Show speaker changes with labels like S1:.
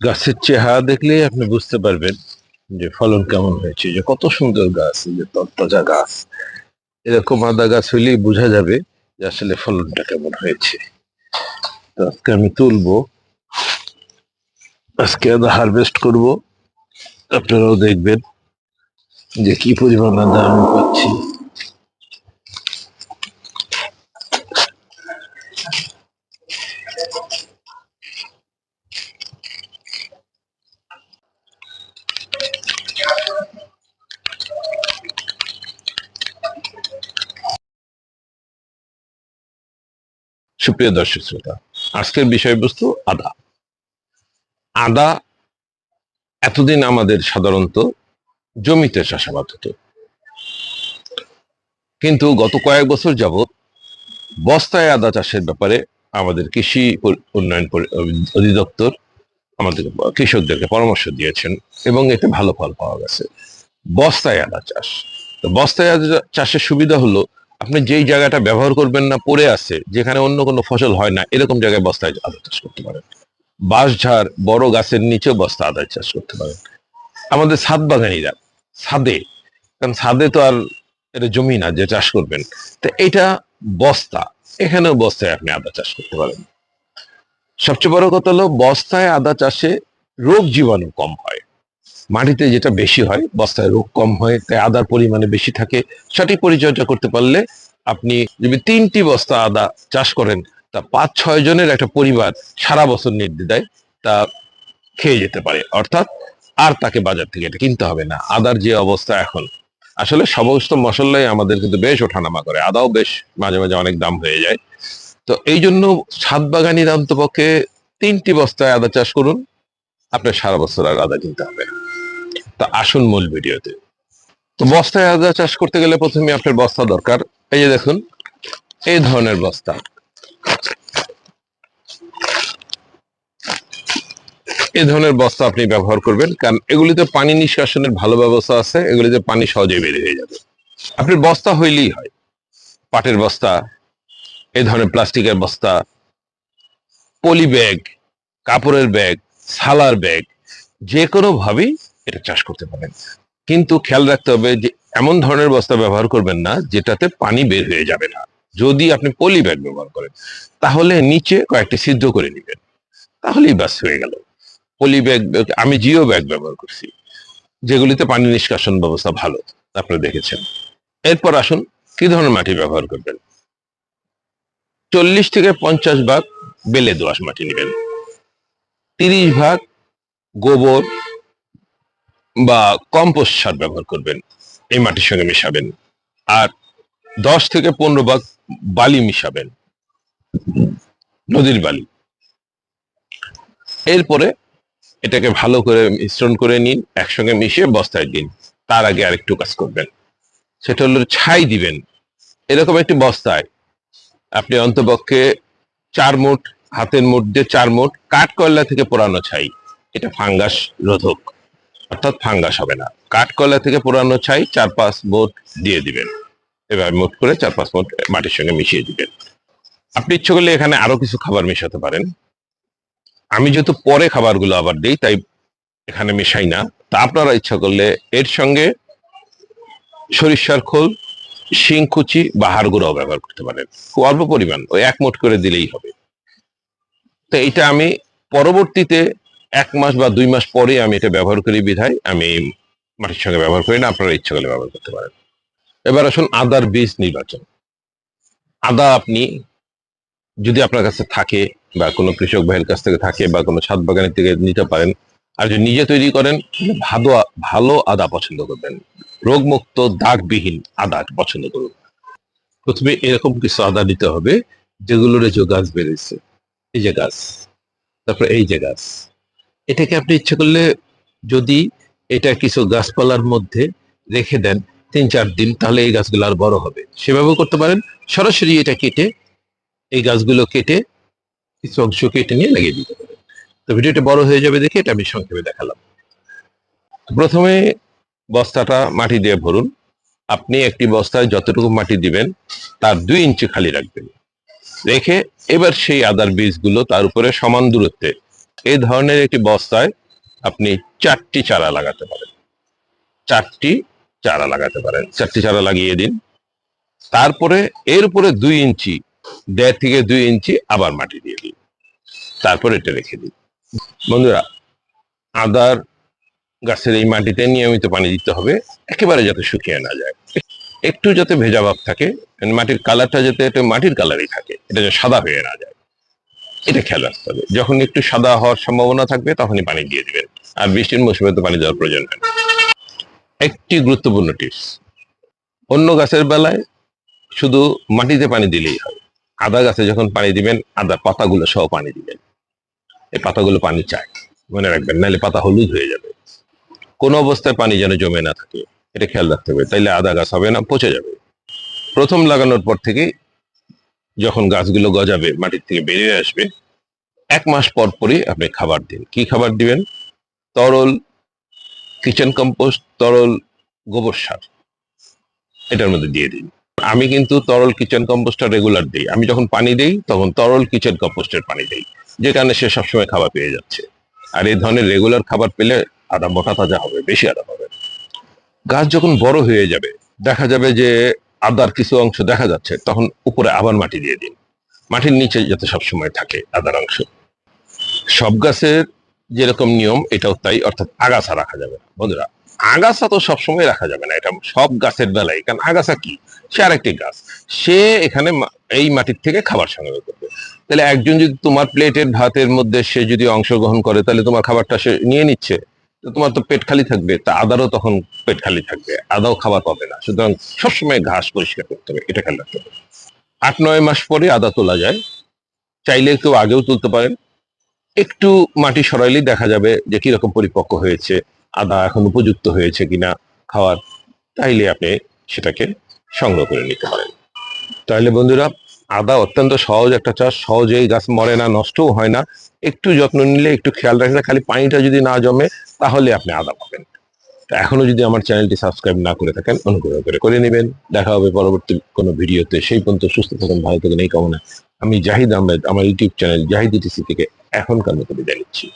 S1: গাছের চেহারা দেখলেই আপনি বুঝতে পারবেন যে ফলন কেমন হয়েছে, যে কত সুন্দর গাছ যে তরতাজা গাছ। এরকম আদা গাছ হইলেই বোঝা যাবে যে আসলে ফলনটা কেমন হয়েছে। তো আজকে আমি তুলবো, আজকে আদা হারভেস্ট করব। আপনারাও দেখবেন যে কি পরিমাণ আদা আমি পাচ্ছি। সুপ্রিয় দর্শক শ্রোতা, আজকের বিষয়বস্তু আদা। আদা এতদিন আমাদের সাধারণত জমিতে চাষাবাদ হতো। কিন্তু গত কয়েক বছর যাবৎ বস্তায় আদা চাষের ব্যাপারে আমাদের কৃষি উন্নয়ন অধিদপ্তর আমাদের কৃষকদেরকে পরামর্শ দিয়েছেন এবং এতে ভালো ফল পাওয়া গেছে। বস্তায় আদা চাষ। তো বস্তায় আদা চাষের সুবিধা হলো আপনি যেই জায়গাটা ব্যবহার করবেন না, পড়ে আছে, যেখানে অন্য কোনো ফসল হয় না, এরকম জায়গায় বস্তায় আদা চাষ করতে পারেন। বাঁশঝাড় বড় গাছের নিচেও বস্তা আদা চাষ করতে পারেন। আমাদের ছাদ বাগানিরা, ছাদে, কারণ ছাদে তো আর এটা জমি না যে চাষ করবেন। তো এটা বস্তা, এখানেও বস্তায় আপনি আদা চাষ করতে পারেন। সবচেয়ে বড় কথা হলো, বস্তায় আদা চাষে রোগ জীবাণু কম হয়। মাটিতে যেটা বেশি হয়, বস্তায় রোগ কম হয়, তাই আদার পরিমাণে বেশি থাকে, সঠিক পরিচর্যা করতে পারলে আপনি যদি তিনটি বস্তা আদা চাষ করেন, তা পাঁচ, ছয় জনের একটা পরিবার সারা বছর নির্দ্বিধায় তা খেয়ে যেতে পারে। অর্থাৎ আর তাকে বাজার থেকে এটা কিনতে হবে না। আদার যে অবস্থা এখন, আসলে সমস্ত মশলাই আমাদের কিন্তু বেশ ওঠানামা করে, আদাও বেশ মাঝে মাঝে অনেক দাম হয়ে যায়। তো এই জন্য ছাদ বাগানির অন্তপক্ষে তিনটি বস্তায় আদা চাষ করুন, আপনার সারা বছর আর আদা কিনতে হবে না। তা আসুন মূল ভিডিওতে। তো বস্তায় আদা চাষ করতে গেলে প্রথমে আপনার বস্তা দরকার। এই যে দেখুন, এই ধরনের বস্তা। এই ধরনের বস্তা আপনি ব্যবহার করবেন, কারণ এগুলিতে পানি নিষ্কাশনের ভালো ব্যবস্থা আছে, এগুলিতে পানি সহজেই বের হয়ে যাবে। আপনার বস্তা হইলেই হয়, পাটের বস্তা, এই ধরনের প্লাস্টিকের বস্তা, পলি ব্যাগ, কাপড়ের ব্যাগ সালার ব্যাগ যে কোনো ভাবেই এটা চাষ করতে পারেন। কিন্তু খেয়াল রাখতে হবে যে এমন ধরনের বস্তা ব্যবহার করবেন না, যেটাতে পানি বের হয়ে যাবে না। যদি আপনি পলি ব্যাগ ব্যবহার করেন, তাহলে নিচে কয়েকটি ছিদ্র করে নেবেন। তাহলেই বাস হয়ে গেল। পলি ব্যাগ আমি জিও ব্যাগ ব্যবহার করছি, যেগুলিতে পানি নিষ্কাশন ব্যবস্থা ভালো, আপনারা দেখেছেন। এরপর আসুন, কি ধরনের মাটি ব্যবহার করবেন? চল্লিশ থেকে পঞ্চাশ ভাগ বেলে দোআঁশ মাটি নেবেন। তিরিশ ভাগ গোবর বা কম্পোস্ট সার ব্যবহার করবেন, এই মাটির সঙ্গে মেশাবেন। আর দশ থেকে পনেরো ভাগ বালি মিশাবেন, নদীর বালি। এরপরে এটাকে ভালো করে মিশ্রণ করে নিন, একসঙ্গে মিশিয়ে বস্তায় দিন। তার আগে আরেকটু কাজ করবেন। সেটা হলো ছাই দিবেন। এরকম একটি বস্তায় আপনি অন্তপক্ষে চার মুঠ হাতের মুঠ দিয়ে চার মুঠ কাঠ কয়লা থেকে পোড়ানো ছাই। এটা ফাঙ্গাস রোধক। অর্থাৎ ফাঙ্গাস হবে না। কাঠ কয়লা থেকে পোড়ানো ছাই চার পাঁচ মুঠ দিয়ে দিবেন। এবার মুঠ করে চার পাঁচ মুঠ মাটির সঙ্গে মিশিয়ে দিবেন। আপনি ইচ্ছে করলে এখানে আরও কিছু খাবার মেশাতে পারেন। আমি যেহেতু পরে খাবারগুলো আবার দিই, তাই এখানে মেশাই না। তা আপনারা ইচ্ছা করলে এর সঙ্গে সরিষার খোল শিংকুচি বা হাড়গুঁড়াও ব্যবহার করতে পারেন। খুব অল্প পরিমাণ, ওই এক মুঠ করে দিলেই হবে। তো এটা আমি পরবর্তীতে এক মাস বা দুই মাস পরে আমি এটা ব্যবহার করি বিধায় আমি মাটির সঙ্গে ব্যবহার করি না, আপনারা ইচ্ছা করলে ব্যবহার করতে পারেন। এবার আসুন আদার বীজ নির্বাচন। আদা আপনি যদি আপনার কাছে থাকে বা কোনো কৃষক ভাইয়ের কাছ থেকে থাকে বা কোনো ছাদ বাগানের থেকে নিতে পারেন, আর যদি নিজে তৈরি করেন ভালো ভালো আদা পছন্দ করবেন। রোগমুক্ত, দাগবিহীন আদা পছন্দ করুন। প্রথমে এরকম কিছু আদা নিতে হবে, যেগুলোর যে গাছ বেড়েছে এই যে গাছ, তারপর এই যে গাছ। এটাকে আপনি ইচ্ছে করলে যদি এটা কিছু গাছপালার মধ্যে রেখে দেন তিন, চার দিন, তাহলে এই গাছগুলো আর বড় হবে। সেভাবেও করতে পারেন। সরাসরি এটা কেটে এই গাছগুলো কেটে কিছু অংশ কেটে নিয়ে লাগিয়ে দিতে পারেন। তো ভিডিওটা বড় হয়ে যাবে দেখে এটা আমি সংক্ষেপে দেখালাম। প্রথমে বস্তাটা মাটি দিয়ে ভরুন। আপনি একটি বস্তায় যতটুকু মাটি দিবেন, তার দুই ইঞ্চি খালি রাখবেন। রেখে এবার সেই আদার বীজগুলো তার উপরে সমান দূরত্বে এই ধরনের একটি বস্তায় আপনি চারটি চারা লাগাতে পারেন। চারটি চারা লাগাতে পারেন। চারটি চারা লাগিয়ে দিন। তারপরে এর উপরে দুই ইঞ্চি, দেড় থেকে দুই ইঞ্চি আবার মাটি দিয়ে দিন। তারপর এটা রেখে দিন। বন্ধুরা, আদার গাছের এই মাটিতে নিয়মিত পানি দিতে হবে। একেবারে যাতে শুকিয়ে না যায়। একটু যাতে ভেজা ভাব থাকে, মাটির কালারটা যাতে একটা মাটির কালারই থাকে, এটা যেন সাদা হয়ে না যায়। এটা খেয়াল রাখতে হবে। যখন একটু সাদা হওয়ার সম্ভাবনা থাকবে, তখনই পানি দিয়ে দিবেন। আর বৃষ্টির মৌসুমে তো পানি দেওয়ার প্রয়োজন হয় একটি গুরুত্বপূর্ণ টিপস। অন্য গাছের বেলায় শুধু মাটিতে পানি দিলেই হয়। আদা গাছে যখন পানি দিবেন, আদা পাতাগুলো সহ পানি দিবেন। এই পাতাগুলো পানি চায় মনে রাখবেন, নাহলে পাতা হলুদ হয়ে যাবে। কোনো অবস্থায় পানি যেন জমে না থাকে। এটা খেয়াল রাখতে হবে। তাইলে আদা গাছ হবে না, পচে যাবে। প্রথম লাগানোর পর থেকে যখন গাছগুলো গজাবে, মাটির থেকে বেরিয়ে আসবে, এক মাস পর পরই আপনি খাবার দিন। কি খাবার দিবেন? তরল কিচেন কম্পোস্ট, তরল গোবর সার। এটার মধ্যে দিয়ে দিন। আমি কিন্তু তরল কিচেন কম্পোস্টটা রেগুলার দিই। আমি যখন পানি দিই, তখন তরল কিচেন কম্পোস্টের পানি দিই। যে কারণে সে সবসময় খাবার পেয়ে যাচ্ছে। আর এই ধরনের রেগুলার খাবার পেলে আদা মোটা তাজা হবে, বেশি আদা পাবে গাছ যখন বড় হয়ে যাবে, দেখা যাবে যে আদার কিছু অংশ দেখা যাচ্ছে, তখন উপরে আবার মাটি দিয়ে দিন। মাটির নিচে যাতে সবসময় থাকে আদার অংশ। সব গাছের যেরকম নিয়ম, এটাও তাই, অর্থাৎ আগাছা রাখা যাবে না। বন্ধুরা, আগাছা তো সবসময় রাখা যাবে না, এটা সব গাছের বেলায় কারণ আগাছা কি? সে আরেকটি গাছ। সে এখানে এই মাটির থেকে খাবার সংগ্রহ করবে। তাহলে একজন যদি তোমার প্লেটের ভাতের মধ্যে সে যদি অংশগ্রহণ করে, তাহলে তোমার খাবারটা সে নিয়ে নিচ্ছে। তোমার তো পেট খালি থাকবে, তা আদারও তখন পেট খালি থাকবে, আদাও খাবার পাবে না। সুতরাং সবসময় ঘাস পরিষ্কার করতে হবে, এটা খেয়াল রাখতে হবে। আট, নয় মাস পরে আদা তোলা যায়। চাইলে কেউ আগেও তুলতে পারেন। একটু মাটি সরাইলেই দেখা যাবে যে কীরকম পরিপক্ক হয়েছে, আদা এখন উপযুক্ত হয়েছে কিনা খাওয়ার, তাইলে আপনি সেটাকে সংগ্রহ করে নিতে পারেন। তাহলে বন্ধুরা, আদা অত্যন্ত সহজ একটা চাষ, সহজেই গাছ মরে না, নষ্টও হয় না। একটু যত্ন নিলে, একটু খেয়াল রাখলে খালি পানিটা যদি না জমে, তাহলে আপনি আদা পাবেন। তা এখনও যদি আমার চ্যানেলটি সাবস্ক্রাইব না করে থাকেন, অনুগ্রহ করে করে নেবেন। দেখা হবে পরবর্তী কোনো ভিডিওতে। সেই পর্যন্ত সুস্থ থাকুন, ভালো থাকুন, এই কামনা আমি জাহিদ আহমেদ, আমার ইউটিউব চ্যানেল জাহিদ ইটিসি থেকে এখনকার মতো বিদায় নিচ্ছি।